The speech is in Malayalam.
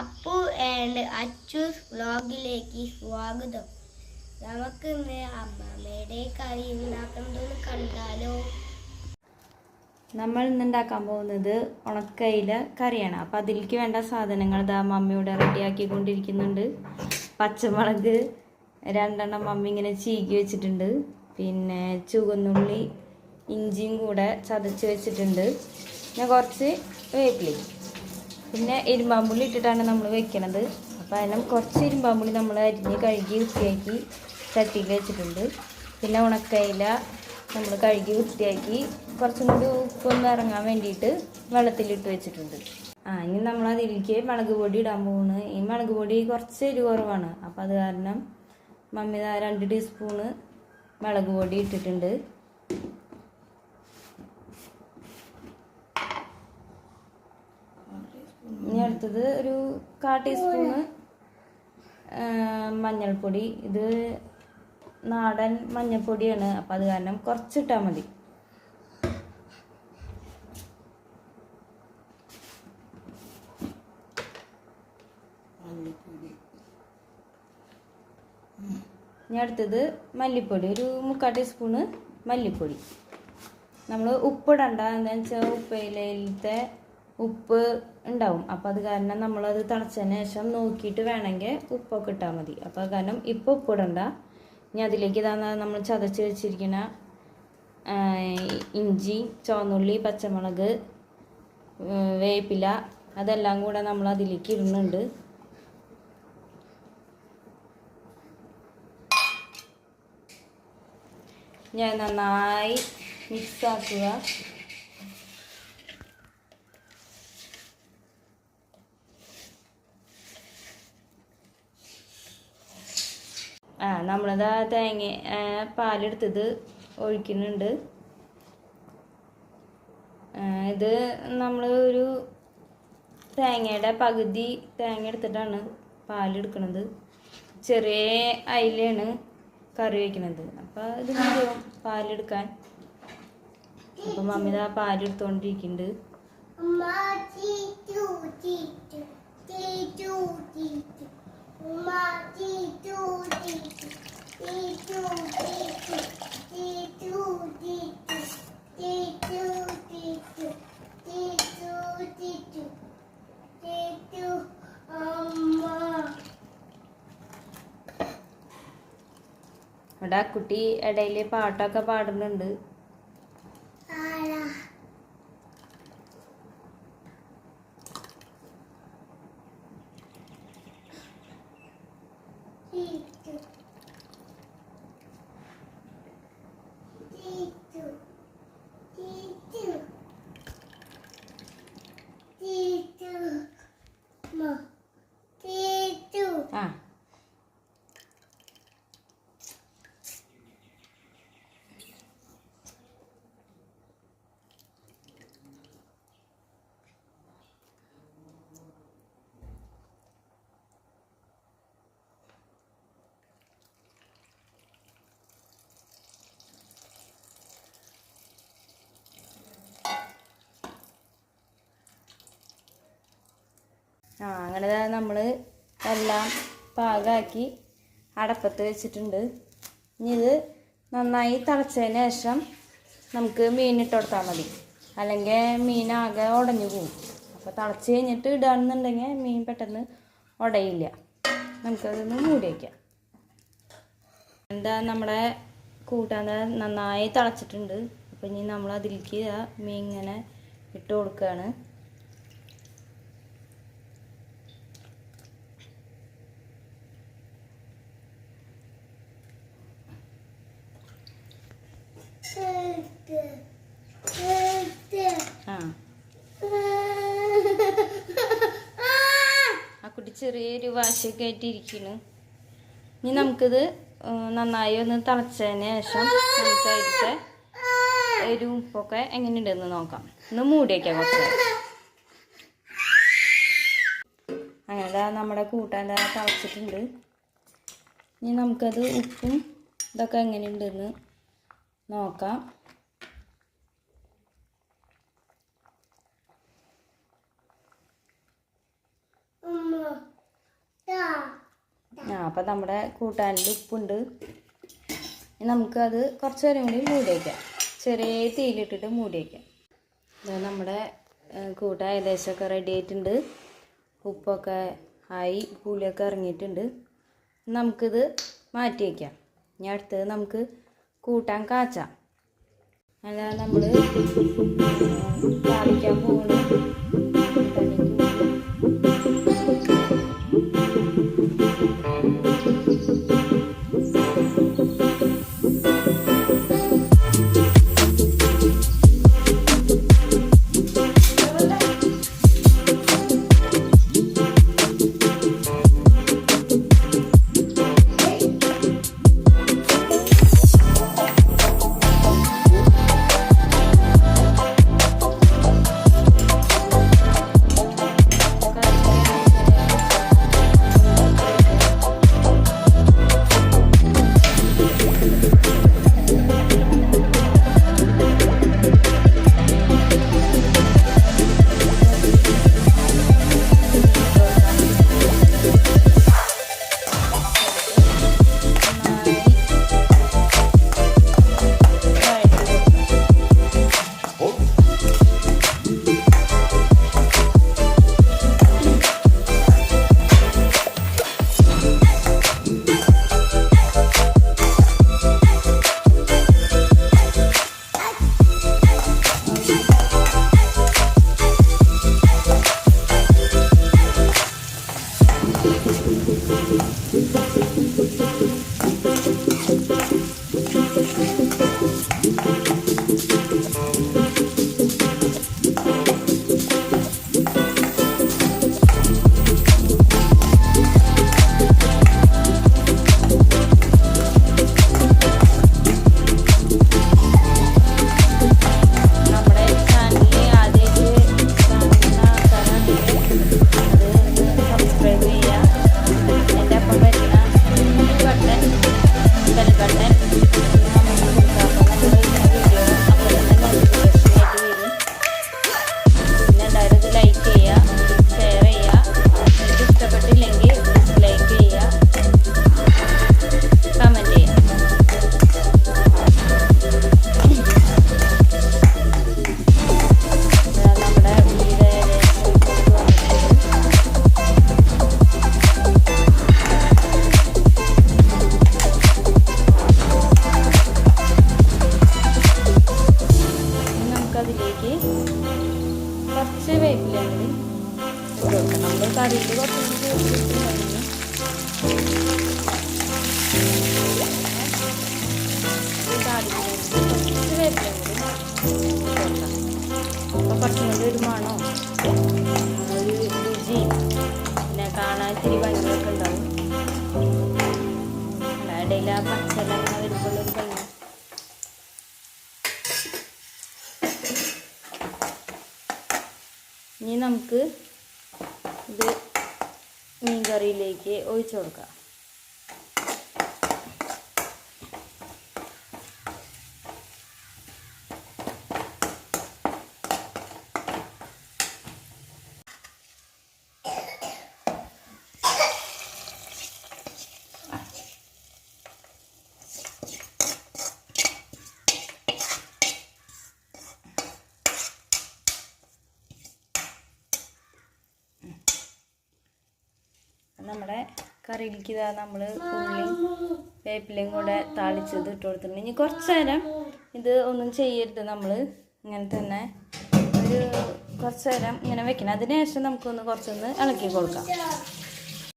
അപ്പു ആൻഡ് അച്ചൂസ് വ്ലോഗിലേക്ക് സ്വാഗതം. നമുക്ക് ഇന്ന് അമ്മമ്മയുടെ കറി ഉണ്ടാക്കുന്നതെന്ന് കണ്ടാലോ? നമ്മൾ ഇന്ന് ഉണ്ടാക്കാൻ പോകുന്നത് ഉണക്കയില കറിയാണ്. അപ്പം അതിലേക്ക് വേണ്ട സാധനങ്ങൾ ഇതാ മമ്മിയുടെ റെഡിയാക്കിക്കൊണ്ടിരിക്കുന്നുണ്ട്. പച്ചമുളക് രണ്ടെണ്ണം മമ്മി ഇങ്ങനെ ചീകി വെച്ചിട്ടുണ്ട്. പിന്നെ ചുവന്നുള്ളി ഇഞ്ചിയും കൂടെ ചതച്ച് വെച്ചിട്ടുണ്ട്. പിന്നെ കുറച്ച് വേപ്പിലി പിന്നെ ഇരുമ്പാമ്പുള്ളി ഇട്ടിട്ടാണ് നമ്മൾ വെക്കണത്. അപ്പോൾ അതിനും കുറച്ച് ഇരുമ്പാമ്പുള്ളി നമ്മൾ അരിഞ്ഞ് കഴുകി വൃത്തിയാക്കി ചട്ടിയിൽ വെച്ചിട്ടുണ്ട്. പിന്നെ ഉണക്കയില നമ്മൾ കഴുകി വൃത്തിയാക്കി കുറച്ചും കൂടി ഉപ്പൊന്ന് ഇറങ്ങാൻ വേണ്ടിയിട്ട് വെള്ളത്തിലിട്ട് വെച്ചിട്ടുണ്ട്. ആ ഇനി നമ്മൾ അതിലേക്ക് മുളക് പൊടി ഇടാൻ പോകുന്നു ഈ മുളക് പൊടി കുറച്ച് എരിവ് കുറവാണ്. അപ്പോൾ അത് കാരണം മമ്മി രണ്ട് ടീസ്പൂണ് മുളക് പൊടി ഇട്ടിട്ടുണ്ട്. അടുത്തത് ഒരു കാ ടീസ്പൂണ് മഞ്ഞൾപ്പൊടി. ഇത് നാടൻ മഞ്ഞൾപ്പൊടിയാണ്. അപ്പം അത് കാരണം കുറച്ചിട്ടാൽ മതി. ഇനി അടുത്തത് മല്ലിപ്പൊടി. ഒരു മുക്കാൽ ടീസ്പൂണ് മല്ലിപ്പൊടി. നമ്മൾ ഉപ്പിടണ്ട. എന്താണെന്ന് വെച്ചാൽ ഉപ്പയിലത്തെ ഉപ്പ് ഉണ്ടാവും. അപ്പം അത് കാരണം നമ്മളത് തിളച്ചതിന് ശേഷം നോക്കിയിട്ട് വേണമെങ്കിൽ ഉപ്പൊക്കെ ഇട്ടാൽ മതി. അപ്പോൾ കാരണം കാരണം ഇപ്പോൾ ഉപ്പിടണ്ട ഇനി അതിലേക്ക് ഇതാന്ന് നമ്മൾ ചതച്ച് വെച്ചിരിക്കുന്ന ഇഞ്ചി ചുവന്നുള്ളി പച്ചമുളക് വേപ്പില അതെല്ലാം കൂടെ നമ്മൾ അതിലേക്ക് ഇടുന്നുണ്ട്. ഞാൻ നന്നായി മിക്സ് ആക്കുക. ആ നമ്മളത് ആ തേങ്ങ പാലെടുത്തത് ഒഴിക്കുന്നുണ്ട്. ഇത് നമ്മൾ ഒരു തേങ്ങയുടെ പകുതി തേങ്ങ എടുത്തിട്ടാണ് പാലെടുക്കണത്. ചെറിയ അയിലാണ് കറി വയ്ക്കുന്നത് അപ്പോൾ ഇത് മതിയാവും പാലെടുക്കാൻ. അപ്പം മമ്മി ഇതാ പാലെടുത്തോണ്ടിരിക്കുന്നുണ്ട് ചീറ്റു ചീറ്റു ചീറ്റു ചീറ്റു. ഇവിടെ കുട്ടി ഇടയിൽ പാട്ടൊക്കെ പാടുന്നുണ്ട്. ആ അങ്ങനെ നമ്മൾ എല്ലാം പാകമാക്കി അടപ്പത്ത് വെച്ചിട്ടുണ്ട്. ഇനി ഇത് നന്നായി തിളച്ചതിന് ശേഷം നമുക്ക് മീനിട്ട് കൊടുത്താൽ മതി. അല്ലെങ്കിൽ മീനാകെ ഉടഞ്ഞു പോകും അപ്പോൾ തിളച്ച് കഴിഞ്ഞിട്ട് ഇടുകയാണെന്നുണ്ടെങ്കിൽ മീൻ പെട്ടെന്ന് ഉടയില്ല. നമുക്കതൊന്ന് മൂടി വയ്ക്കാം എന്താ നമ്മുടെ കൂട്ടാൻ നന്നായി തിളച്ചിട്ടുണ്ട്. അപ്പോൾ ഇനി നമ്മൾ അതിലേക്ക് മീൻ ഇങ്ങനെ ഇട്ട് കൊടുക്കുകയാണ് ആ ആ കുട്ടി ചെറിയൊരു വാശിയൊക്കെ ആയിട്ട് ഇരിക്കുന്നു ഇനി നമുക്കിത് നന്നായി ഒന്ന് തിളച്ചതിന് ശേഷം നമുക്ക് അതിലത്തെ ഒരു ഉപ്പൊക്കെ എങ്ങനെയുണ്ടെന്ന് നോക്കാം. ഒന്ന് മൂടി വയ്ക്കാം കുറച്ച്. അങ്ങനെ നമ്മുടെ കൂട്ടാൻ ദാ തിളച്ചിട്ടുണ്ട്. ഇനി നമുക്കത് ഉപ്പും ഇതൊക്കെ എങ്ങനെയുണ്ടെന്ന് നോക്കാം. അപ്പം നമ്മുടെ കൂട്ടാനിൽ ഉപ്പുണ്ട്. നമുക്ക് നമുക്കത് കുറച്ച് നേരം കൂടി മൂടി വയ്ക്കാം. ചെറിയ തീയിലിട്ടിട്ട് മൂടി വയ്ക്കാം. ഇത് നമ്മുടെ കൂട്ട ഏകദേശമൊക്കെ റെഡി ആയിട്ടുണ്ട്. ഉപ്പൊക്കെ ആയി പുളിയൊക്കെ ഇറങ്ങിയിട്ടുണ്ട്. നമുക്കിത് മാറ്റി വയ്ക്കാം. ഇനി അടുത്തത് നമുക്ക് കൂട്ടാൻ കാച്ചാം. അല്ല നമ്മൾ താളിക്കാൻ പോകുന്നു കുറച്ച് വേപ്പില കൂടി ഇട്ട് കുറച്ചും കൂടി ഒരു മണോ ഒരു രുചി പിന്നെ കാണാൻ ഇത്തിരി ഭംഗിയൊക്കെ ഉണ്ടാവും ഇടയിൽ ആ പച്ചല വരുമ്പോൾ ഭംഗി ഇനി നമുക്ക് ഇത് മീൻ കറിയിലേക്ക് ഒഴിച്ചു കൊടുക്കാം. നമ്മുടെ കറിയിലേക്ക് ഇതാ നമ്മൾ ഉള്ളിയും വേപ്പിലയും കൂടെ താളിച്ചത് ഇട്ട് കൊടുത്തിട്ടുണ്ട്. ഇനി കുറച്ച് നേരം ഇത് ഒന്നും ചെയ്യരുത് നമ്മൾ ഇങ്ങനെ തന്നെ ഒരു കുറച്ച് നേരം ഇങ്ങനെ വെക്കണം. അതിന് ശേഷം നമുക്കൊന്ന് കുറച്ചൊന്ന് ഇളക്കി കൊടുക്കാം.